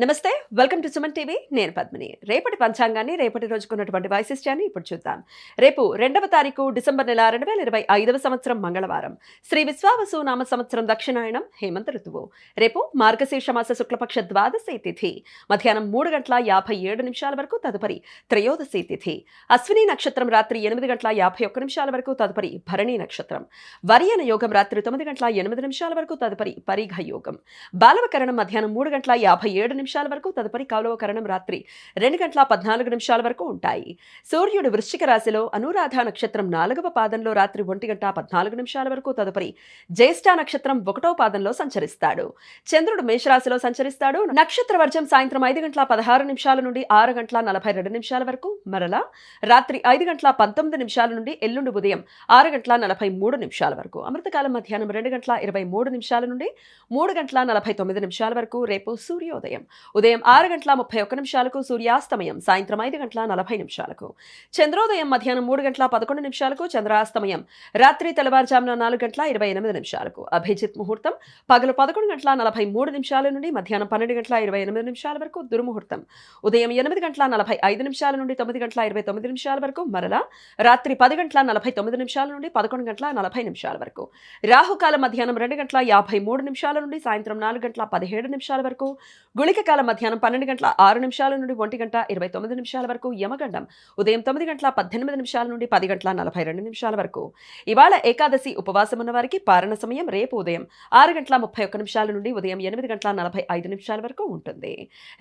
నమస్తే welcome to Suman TV. నేను పద్మిని. రేపటి పంచాంగాన్ని రేపటి రోజుకున్నటువంటి వైశిష్ట్యాన్ని ఇప్పుడు చూద్దాం. రేపు రెండవ తారీఖు డిసెంబర్ నెల రెండు వేల ఇరవై ఐదవ సంవత్సరం మంగళవారం. శ్రీ విశ్వావసు నామ సంవత్సరం దక్షిణాయనం హేమంత ఋతువు. రేపు మార్గశీర్ష మాస శుక్లపక్ష ద్వాదశి తిథి. మధ్యాహ్నం మూడు గంటల యాభై ఏడు నిమిషాల వరకు తదుపరి త్రయోదశి తిథి. అశ్విని నక్షత్రం రాత్రి ఎనిమిది గంటల యాభై ఒక్క నిమిషాల వరకు తదుపరి భరణి నక్షత్రం. వరియన యోగం రాత్రి తొమ్మిది గంటల ఎనిమిది నిమిషాల వరకు తదుపరి పరిఘ యోగం. బాలవకరణం మధ్యాహ్నం మూడు గంటల యాభై ఏడు నిమిషాల వరకు తదుపరి కౌలవకరణం రాత్రి రెండు గంటల పద్నాలుగు నిమిషాల వరకు ఉంటాయి. సూర్యుడు వృశ్చిక రాశిలో అనురాధ నక్షత్రం నాలుగవ పాదంలో రాత్రి ఒంటి గంట పద్నాలుగు నిమిషాల వరకు తదుపరి జ్యేష్ఠ నక్షత్రం ఒకటో పాదంలో సంచరిస్తాడు. చంద్రుడు మేషరాశిలో సంచరిస్తాడు. నక్షత్ర వర్జం సాయంత్రం ఐదు గంటల పదహారు నిమిషాల నుండి ఆరు గంటల నలభై రెండు నిమిషాల వరకు మరలా రాత్రి ఐదు గంటల పంతొమ్మిది నిమిషాల నుండి ఎల్లుండి ఉదయం ఆరు గంటల నలభై మూడు నిమిషాల వరకు అమృతకాలం మధ్యాహ్నం రెండు గంటల ఇరవై మూడు నిమిషాల నుండి మూడు గంటల నలభై తొమ్మిది నిమిషాల వరకు రేపు సూర్యోదయం. ఉదయం ఆరు గంటల ముప్పై ఒక్క నిమిషాలకు సూర్యాస్తమయం సాయంత్రం ఐదు గంటల నలభై నిమిషాలకు. చంద్రోదయం మధ్యాహ్నం మూడు గంటల పదకొండు నిమిషాలకు చంద్రాస్తమయం రాత్రి తెల్లవారుజామున నాలుగు గంటల ఇరవై ఎనిమిది నిమిషాలకు. అభిజిత్ ముహూర్తం పగలు పదకొండు గంటల నలభై మూడు నిమిషాల నుండి మధ్యాహ్నం పన్నెండు గంటల ఇరవై ఎనిమిది నిమిషాల వరకు దుర్ముహూర్తం. ఉదయం ఎనిమిది గంటల నలభై ఐదు నిమిషాల నుండి తొమ్మిది గంటల ఇరవై తొమ్మిది నిమిషాల వరకు మరలా రాత్రి పది గంటల నలభై తొమ్మిది నిమిషాల నుండి పదకొండు గంటల నలభై నిమిషాల వరకు. రాహుకాలం మధ్యాహ్నం రెండు గంటల యాభై మూడు నిమిషాల నుండి సాయంత్రం నాలుగు గంటల పదిహేడు నిమిషాల వరకు. గుళిక కాలం మధ్యాహ్నం పన్నెండు గంటల ఆరు నిమిషాల నుండి ఒంటి గంట ఇరవై తొమ్మిది నిమిషాల వరకు యమగండం ఉదయం తొమ్మిది గంటల పద్దెనిమిది నిమిషాల నుండి పది గంటల నలభై రెండు నిమిషాల వరకు. ఇవాళ ఏకాదశి ఉపవాసం ఉన్న వారికి పారణ సమయం రేపు ఉదయం ఆరు గంటల ముప్పై ఒక్క నిమిషాల నుండి ఉదయం ఎనిమిది గంటల నలభై ఐదు నిమిషాల వరకు ఉంటుంది.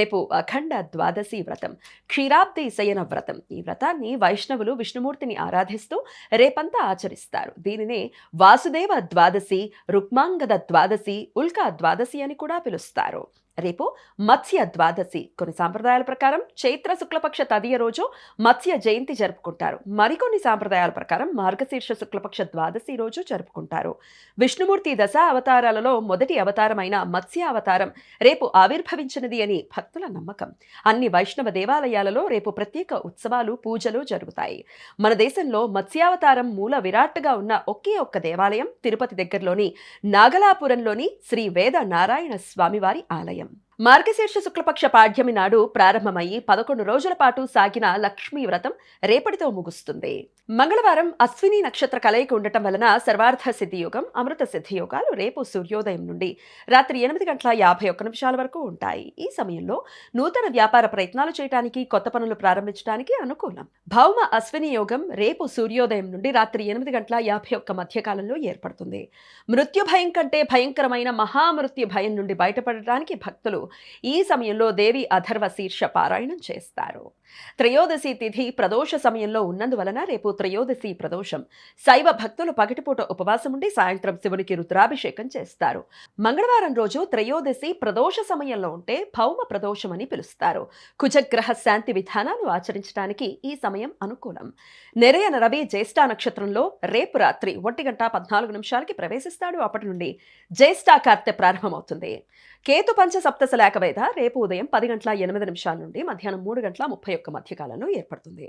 రేపు అఖండ ద్వాదశి వ్రతం క్షీరాబ్ది శయన వ్రతం. ఈ వ్రతాన్ని వైష్ణవులు విష్ణుమూర్తిని ఆరాధిస్తూ రేపంతా ఆచరిస్తారు. దీనినే వాసుదేవ ద్వాదశి రుక్మాంగద ద్వాదశి ఉల్కా ద్వాదశి అని కూడా పిలుస్తారు. రేపు మత్స్య ద్వాదశి కొన్ని సాంప్రదాయాల ప్రకారం చైత్ర శుక్లపక్ష తదియ రోజు మత్స్య జయంతి జరుపుకుంటారు. మరికొన్ని సాంప్రదాయాల ప్రకారం మార్గశీర్ష శుక్లపక్ష ద్వాదశి రోజు జరుపుకుంటారు. విష్ణుమూర్తి దశ అవతారాలలో మొదటి అవతారమైన మత్స్య అవతారం రేపు ఆవిర్భవించినది అని భక్తుల నమ్మకం. అన్ని వైష్ణవ దేవాలయాలలో రేపు ప్రత్యేక ఉత్సవాలు పూజలు జరుగుతాయి. మన దేశంలో మత్స్యావతారం మూల విరాట్గా ఉన్న ఒకే ఒక్క దేవాలయం తిరుపతి దగ్గరలోని నాగలాపురంలోని శ్రీ వేద నారాయణ స్వామివారి ఆలయం. మార్గశీర్ష శుక్లపక్ష పాడ్యమి నాడు ప్రారంభమయ్యి పదకొండు రోజుల పాటు సాగిన లక్ష్మీ వ్రతం రేపటితో ముగుస్తుంది. మంగళవారం అశ్విని నక్షత్ర కలయిక ఉండటం వలన సర్వార్థ సిద్ధియోగం అమృత సిద్ధియోగాలు రేపు సూర్యోదయం నుండి రాత్రి ఎనిమిది గంటల యాభై ఒక్క నిమిషాల వరకు ఉంటాయి. ఈ సమయంలో నూతన వ్యాపార ప్రయత్నాలు చేయడానికి కొత్త పనులు ప్రారంభించడానికి అనుకూలం. భౌమ అశ్విని యోగం రేపు సూర్యోదయం నుండి రాత్రి ఎనిమిది గంటల యాభై ఒక్క మధ్యకాలంలో ఏర్పడుతుంది. మృత్యు భయం కంటే భయంకరమైన మహామృత్యు భయం నుండి బయటపడటానికి భక్తులు ఈ సమయంలో దేవి అథర్వ శీర్ష పారాయణం చేస్తారు. త్రయోదశి తిథి ప్రదోష సమయంలో ఉన్నందువలన రేపు త్రయోదశి ప్రదోషం. శైవ భక్తులు పగటిపూట ఉపవాసం ఉండి సాయంత్రం శివునికి రుద్రాభిషేకం చేస్తారు. మంగళవారం రోజు త్రయోదశి ప్రదోష సమయంలో ఉంటే భౌమ ప్రదోషం అని పిలుస్తారు. కుజగ్రహ శాంతి విధానాలు ఆచరించడానికి ఈ సమయం అనుకూలం. నెరయన రవి జ్యేష్ఠ నక్షత్రంలో రేపు రాత్రి ఒంటి గంట పద్నాలుగు నిమిషాలకి ప్రవేశిస్తాడు. అప్పటి నుండి జ్యేష్ఠాకార్తె ప్రారంభమవుతుంది. కేతు పంచ సప్తశ లేఖ వేద రేపు ఉదయం పది గంటల ఎనిమిది నిమిషాల నుండి మధ్యాహ్నం మూడు గంటల ముప్పై యొక్క మధ్యకాలంలో ఏర్పడుతుంది.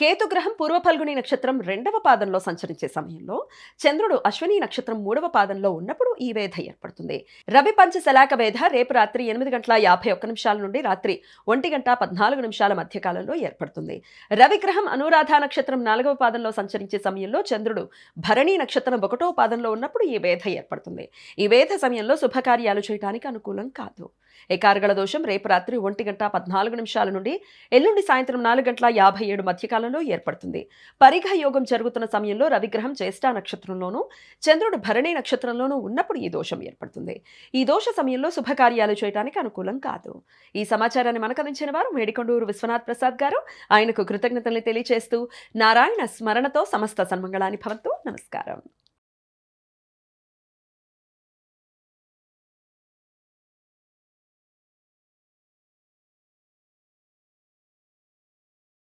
కేతు గ్రహం పూర్వ ఫల్గుని నక్షత్రం రెండవ పాదంలో సంచరించే సమయంలో చంద్రుడు అశ్విని నక్షత్రం మూడవ పాదంలో ఉన్నప్పుడు ఈ వేధ ఏర్పడుతుంది. రవి పంచశలాక వేధ రేపు రాత్రి ఎనిమిది గంటల యాభై ఒక్క నిమిషాల నుండి రాత్రి ఒంటి గంట పద్నాలుగు నిమిషాల మధ్యకాలంలో ఏర్పడుతుంది. రవి గ్రహం అనురాధ నక్షత్రం నాలుగవ పాదంలో సంచరించే సమయంలో చంద్రుడు భరణి నక్షత్రం ఒకటో పాదంలో ఉన్నప్పుడు ఈ వేధ ఏర్పడుతుంది. ఈ వేధ సమయంలో శుభకార్యాలు చేయడానికి అనుకూలం కాదు. ఏకార్గళ దోషం రేపు రాత్రి ఒంటి గంట పద్నాలుగు నిమిషాల నుండి ఎల్లుండి సాయంత్రం నాలుగు గంటల యాభై ఏడు మధ్యకాలంలో ఏర్పడుతుంది. పరిఘ యోగం జరుగుతున్న సమయంలో రవిగ్రహం జ్యేష్ఠ నక్షత్రంలోనూ చంద్రుడు భరణి నక్షత్రంలోనూ ఉన్నప్పుడు ఈ దోషం ఏర్పడుతుంది. ఈ దోష సమయంలో శుభకార్యాలు చేయడానికి అనుకూలం కాదు. ఈ సమాచారాన్ని మనకు అందించిన వారు మేడికొండూరు విశ్వనాథ్ ప్రసాద్ గారు. ఆయనకు కృతజ్ఞతల్ని తెలియజేస్తూ నారాయణ స్మరణతో సమస్త సన్మంగళాన్ని భవంతు. నమస్కారం.